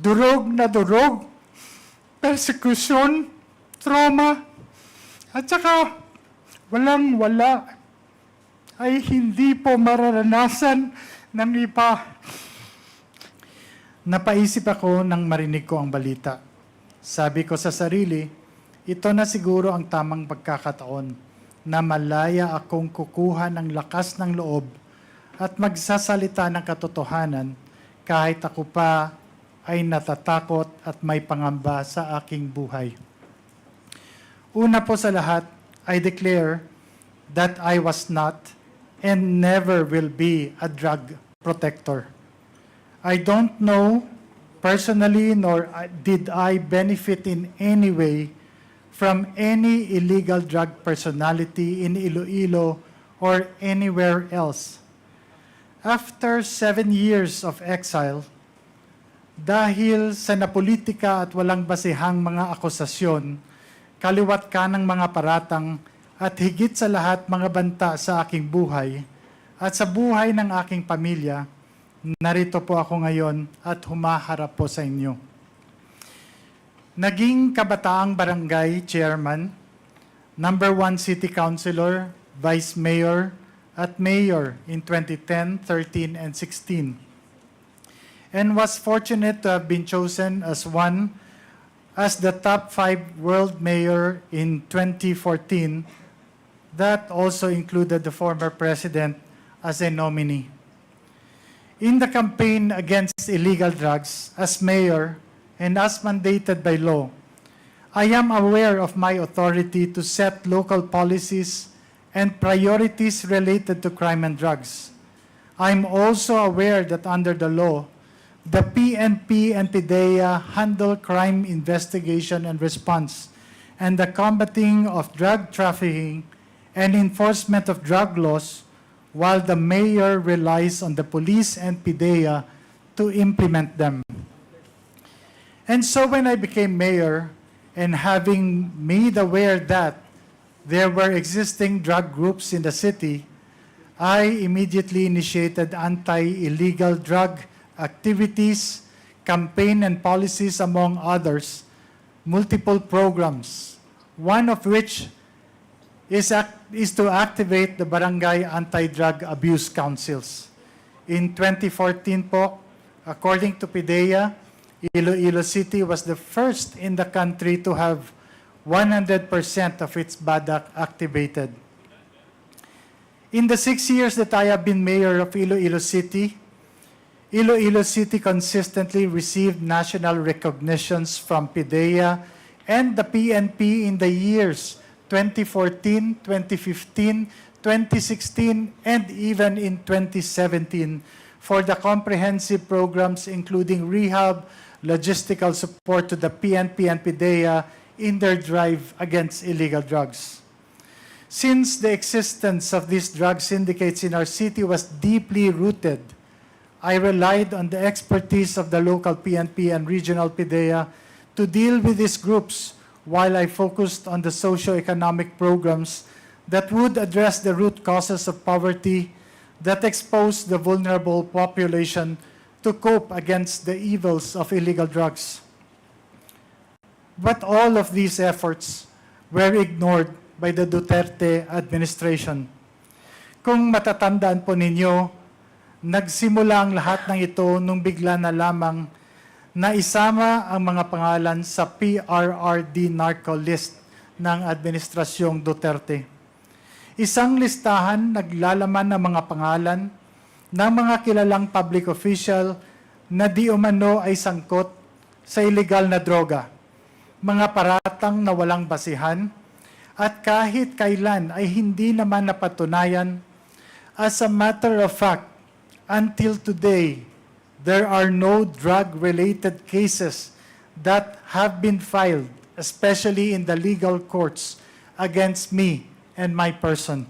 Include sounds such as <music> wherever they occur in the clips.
durog na durog, persecution, trauma, at saka walang wala ay hindi po mararanasan ng iba. Napaisip ako nang marinig ko ang balita. Sabi ko sa sarili, ito na siguro ang tamang pagkakataon na malaya akong kukuha ng lakas ng loob at magsasalita ng katotohanan kahit ako pa ay natatakot at may pangamba sa aking buhay. Una po sa lahat, I declare that I was not and never will be a drug protector. I don't know personally nor did I benefit in any way from any illegal drug personality in Iloilo or anywhere else. After seven years of exile, dahil sa napolitika at walang basihang mga akusasyon, kaliwat ka ng mga paratang at higit sa lahat mga banta sa aking buhay at sa buhay ng aking pamilya, narito po ako ngayon at humaharap po sa inyo. Naging kabataang barangay chairman, number one city councilor, vice mayor, at mayor in 2010, 13, and 16 and was fortunate to have been chosen as one as the top five world mayor in 2014. That also included the former president as a nominee. In the campaign against illegal drugs, as mayor and as mandated by law, I am aware of my authority to set local policies and priorities related to crime and drugs. I'm also aware that under the law, the PNP and PIDEA handle crime investigation and response and the combating of drug trafficking and enforcement of drug laws while the mayor relies on the police and PIDEA to implement them. And so when I became mayor and having made aware that there were existing drug groups in the city, I immediately initiated anti-illegal drug activities, campaign and policies among others, multiple programs, one of which is, act- is to activate the Barangay Anti-Drug Abuse Councils. In 2014 po, according to PIDEA, Iloilo City was the first in the country to have 100% of its BADAC activated. In the six years that I have been mayor of Iloilo City, Iloilo City consistently received national recognitions from PIDEA and the PNP in the years 2014, 2015, 2016, and even in 2017 for the comprehensive programs including rehab, logistical support to the PNP and PIDEA in their drive against illegal drugs. Since the existence of these drug syndicates in our city was deeply rooted, I relied on the expertise of the local PNP and regional PIDEA to deal with these groups while I focused on the socio-economic programs that would address the root causes of poverty that expose the vulnerable population to cope against the evils of illegal drugs. But all of these efforts were ignored by the Duterte administration. Kung matatandaan po ninyo, nagsimula ang lahat ng ito nung bigla na lamang na isama ang mga pangalan sa PRRD narco list ng Administrasyong Duterte. Isang listahan naglalaman ng mga pangalan ng mga kilalang public official na di umano ay sangkot sa illegal na droga, mga paratang na walang basihan, at kahit kailan ay hindi naman napatunayan. As a matter of fact, until today, there are no drug-related cases that have been filed, especially in the legal courts, against me and my person.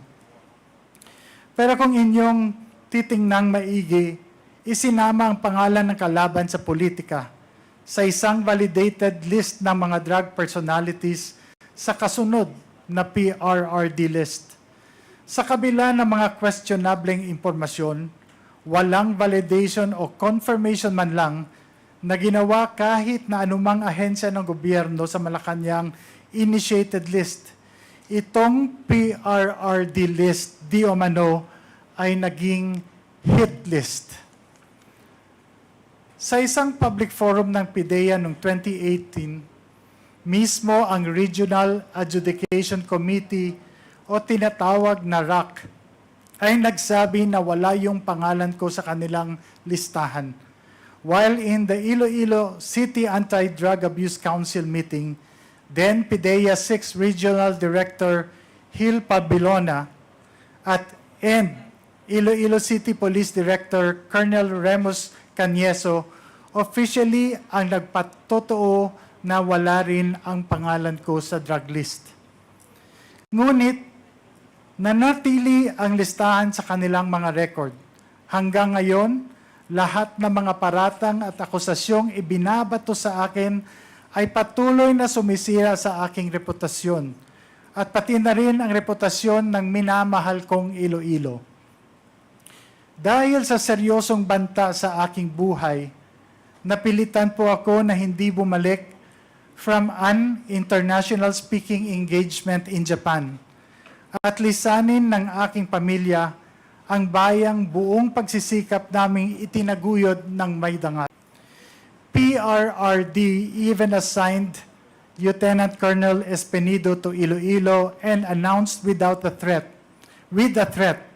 Pero kung inyong titingnang maigi, isinama ang pangalan ng kalaban sa politika sa isang validated list ng mga drug personalities sa kasunod na PRRD list. Sa kabila ng mga questionableng impormasyon, walang validation o confirmation man lang na ginawa kahit na anumang ahensya ng gobyerno sa Malacanang initiated list. Itong PRRD list, di o mano, ay naging hit list. Sa isang public forum ng PIDEA noong 2018, mismo ang Regional Adjudication Committee o tinatawag na RAC ay nagsabi na wala yung pangalan ko sa kanilang listahan. While in the Iloilo City Anti-Drug Abuse Council meeting, then PIDEA 6 Regional Director Hil Pabilona at and Iloilo City Police Director Colonel Remus Canieso officially ang nagpatotoo na wala rin ang pangalan ko sa drug list. Ngunit, nanatili ang listahan sa kanilang mga record. Hanggang ngayon, lahat ng mga paratang at akusasyong ibinabato sa akin ay patuloy na sumisira sa aking reputasyon at pati na rin ang reputasyon ng minamahal kong Iloilo. Dahil sa seryosong banta sa aking buhay, napilitan po ako na hindi bumalik from an international speaking engagement in Japan at lisanin ng aking pamilya ang bayang buong pagsisikap naming itinaguyod ng may dangal. PRRD even assigned Lieutenant Colonel Espenido to Iloilo and announced without a threat, with a threat,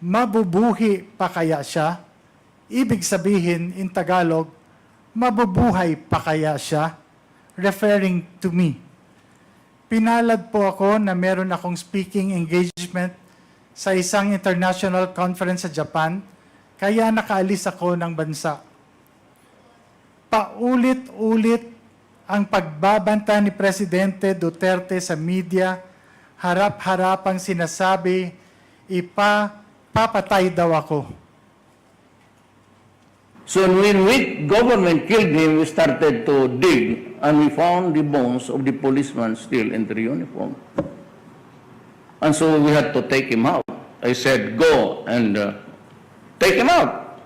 mabubuhi pa kaya siya? Ibig sabihin in Tagalog, mabubuhay pa kaya siya? Referring to me. Pinalad po ako na meron akong speaking engagement sa isang international conference sa Japan, kaya nakaalis ako ng bansa. Paulit-ulit ang pagbabanta ni Presidente Duterte sa media, harap-harapang sinasabi, ipapapatay daw ako. So when we government killed him, we started to dig and we found the bones of the policeman still in the uniform. And so we had to take him out. I said, go and uh, take him out.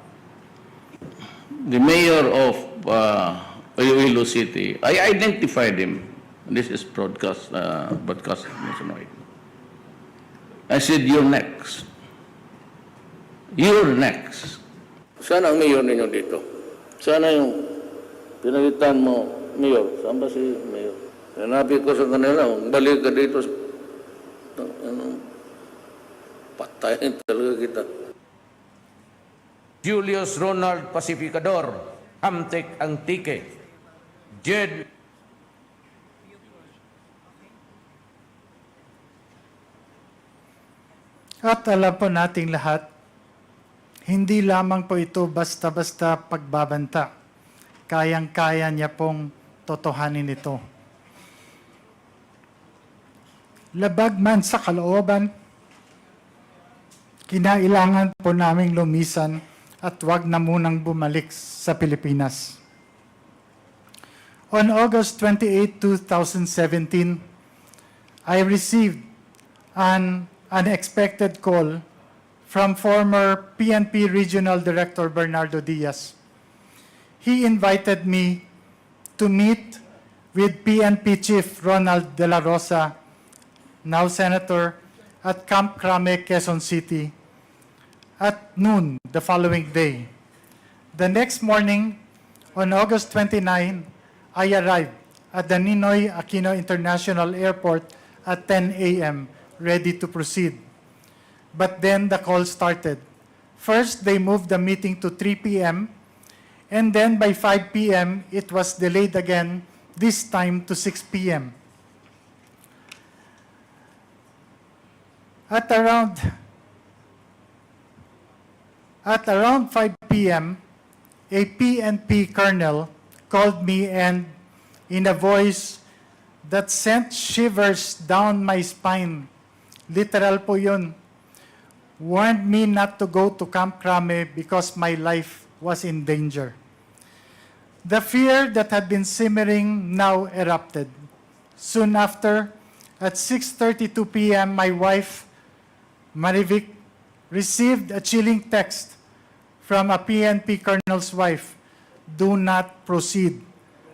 The mayor of uh, City, I identified him. This is broadcast, uh, broadcast nationwide. I said, you're next. You're next. Sana ang mayor ninyo dito? Sana yung pinalitan mo, mayor. Saan ba si mayor? Sinabi ko sa kanila, balik ka dito. Ano, patayin talaga kita. Julius Ronald Pacificador, Hamtek Antique, Jed At alam po nating lahat, hindi lamang po ito basta-basta pagbabanta. Kayang-kaya niya pong totohanin ito. Labag man sa kalooban, kinailangan po naming lumisan at wag na munang bumalik sa Pilipinas. On August 28, 2017, I received an unexpected call from former PNP Regional Director Bernardo Diaz. He invited me to meet with PNP Chief Ronald De La Rosa, now Senator, at Camp Crame, Quezon City, at noon the following day. The next morning, on August 29, I arrived at the Ninoy Aquino International Airport at 10 a.m., ready to proceed. But then the call started. First, they moved the meeting to 3 p.m., and then by 5 p.m., it was delayed again, this time to 6 p.m. At around at around 5 p.m., a PNP colonel called me and, in a voice that sent shivers down my spine, literal po yun, warned me not to go to Camp Crame because my life was in danger. The fear that had been simmering now erupted. Soon after, at 6.32 p.m., my wife, Marivic, received a chilling text from a PNP colonel's wife do not proceed.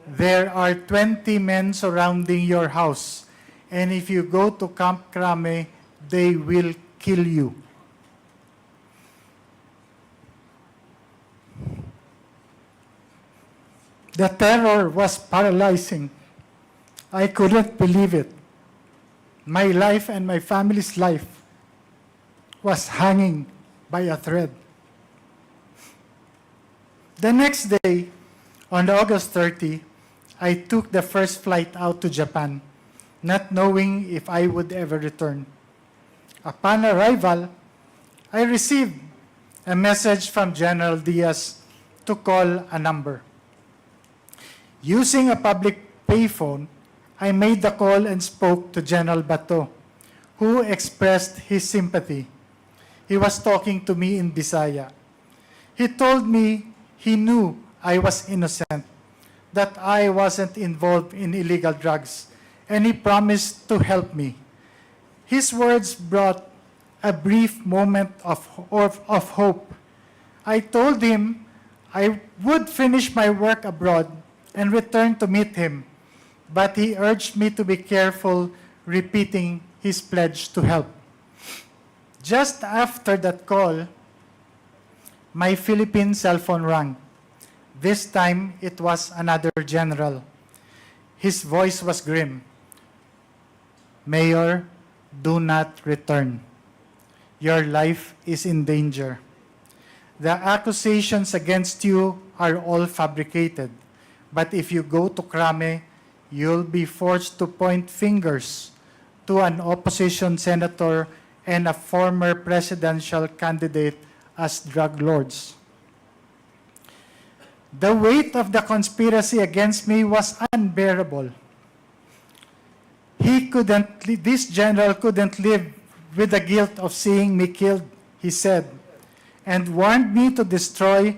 There are 20 men surrounding your house, and if you go to Camp Crame, they will kill you. The terror was paralyzing. I couldn't believe it. My life and my family's life was hanging by a thread. The next day, on August 30, I took the first flight out to Japan, not knowing if I would ever return. Upon arrival, I received a message from General Diaz to call a number. Using a public payphone, I made the call and spoke to General Bato, who expressed his sympathy. He was talking to me in Bisaya. He told me he knew I was innocent, that I wasn't involved in illegal drugs, and he promised to help me. His words brought a brief moment of, of, of hope. I told him I would finish my work abroad and returned to meet him, but he urged me to be careful, repeating his pledge to help. Just after that call, my Philippine cell phone rang. This time, it was another general. His voice was grim. Mayor, do not return. Your life is in danger. The accusations against you are all fabricated. But if you go to Krame, you'll be forced to point fingers to an opposition senator and a former presidential candidate as drug lords. The weight of the conspiracy against me was unbearable. He couldn't, this general couldn't live with the guilt of seeing me killed, he said, and warned me to destroy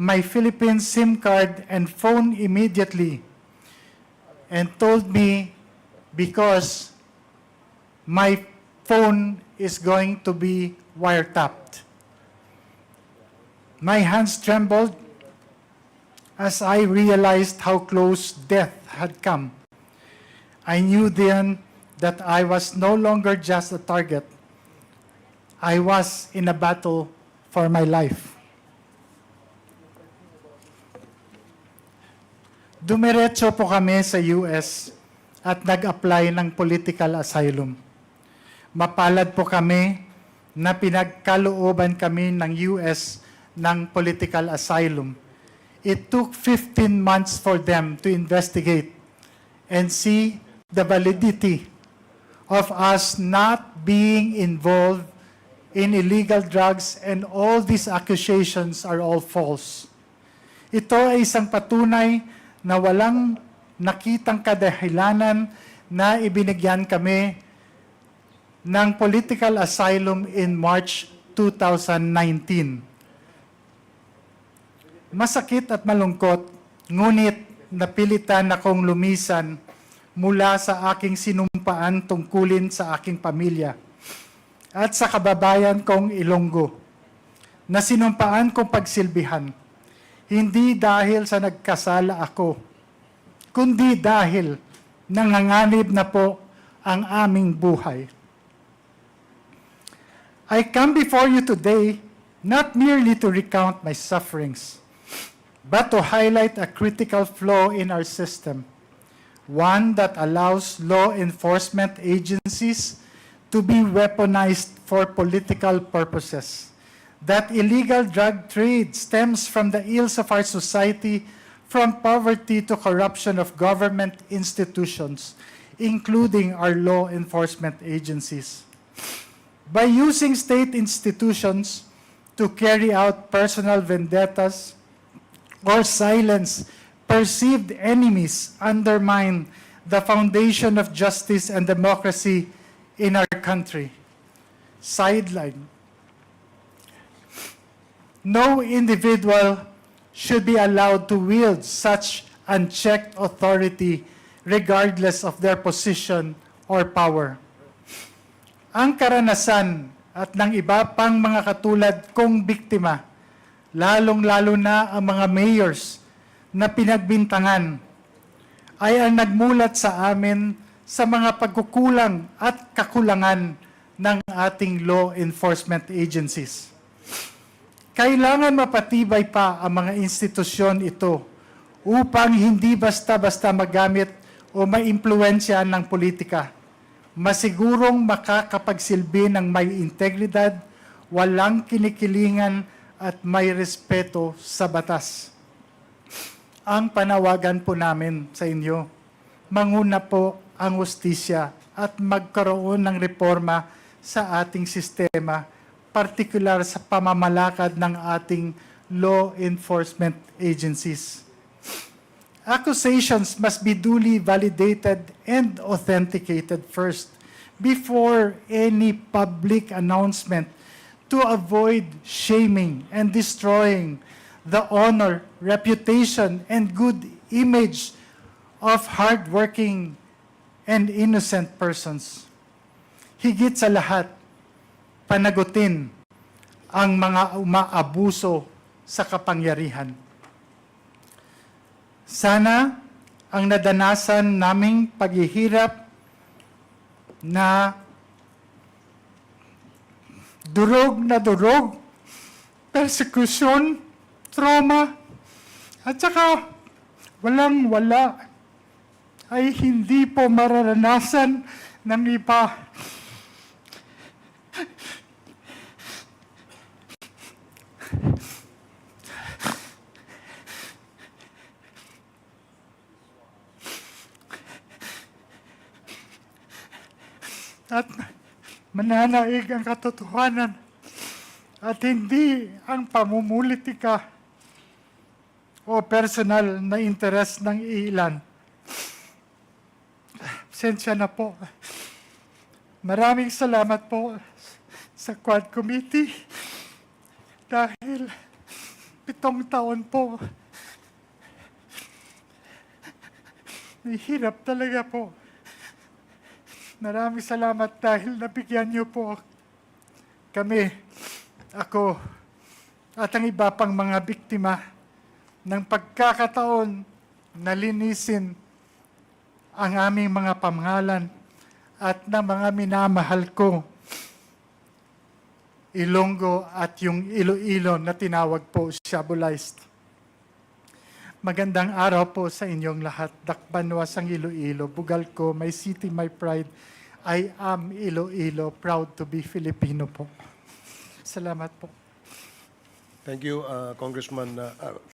my Philippine SIM card and phone immediately, and told me because my phone is going to be wiretapped. My hands trembled as I realized how close death had come. I knew then that I was no longer just a target. I was in a battle for my life. Dumiretso po kami sa US at nag-apply ng political asylum. Mapalad po kami na pinagkalooban kami ng US ng political asylum. It took 15 months for them to investigate and see the validity of us not being involved in illegal drugs and all these accusations are all false. Ito ay isang patunay na walang nakitang kadahilanan na ibinigyan kami ng political asylum in March 2019. Masakit at malungkot, ngunit napilitan akong lumisan mula sa aking sinumpaan tungkulin sa aking pamilya at sa kababayan kong Ilonggo na sinumpaan kong pagsilbihan, hindi dahil sa nagkasala ako, kundi dahil nanganganib na po ang aming buhay. I come before you today not merely to recount my sufferings, but to highlight a critical flaw in our system, one that allows law enforcement agencies to be weaponized for political purposes. That illegal drug trade stems from the ills of our society, from poverty to corruption of government institutions, including our law enforcement agencies. By using state institutions to carry out personal vendettas or silence perceived enemies undermine the foundation of justice and democracy in our country. Sideline. No individual should be allowed to wield such unchecked authority regardless of their position or power. Ang karanasan at ng iba pang mga katulad kong biktima, lalong-lalo na ang mga mayors na pinagbintangan ay ang nagmulat sa amin sa mga pagkukulang at kakulangan ng ating law enforcement agencies. Kailangan mapatibay pa ang mga institusyon ito upang hindi basta-basta magamit o maimpluwensya ng politika. Masigurong makakapagsilbi ng may integridad, walang kinikilingan at may respeto sa batas. Ang panawagan po namin sa inyo, manguna po ang ustisya at magkaroon ng reforma sa ating sistema, partikular sa pamamalakad ng ating law enforcement agencies. Accusations must be duly validated and authenticated first before any public announcement to avoid shaming and destroying the honor, reputation, and good image of hardworking and innocent persons. Higit sa lahat, panagutin ang mga umaabuso sa kapangyarihan. Sana ang nadanasan naming paghihirap na durog na durog, persecution, trauma, at saka walang wala ay hindi po mararanasan ng iba. At mananaig ang katotohanan at hindi ang pamumulitika o personal na interes ng ilan. Sensya na po. Maraming salamat po sa Quad Committee dahil pitong taon po Nahihirap talaga po. Maraming salamat dahil nabigyan niyo po kami, ako, at ang iba pang mga biktima ng pagkakataon na linisin ang aming mga pamahalan at na mga minamahal ko, Ilonggo at yung Iloilo na tinawag po Shabolized. Magandang araw po sa inyong lahat. Dakbanwas ang Iloilo. Bugal ko, my city, my pride. I am Iloilo, proud to be Filipino po. <laughs> Salamat po. Thank you, uh, Congressman uh,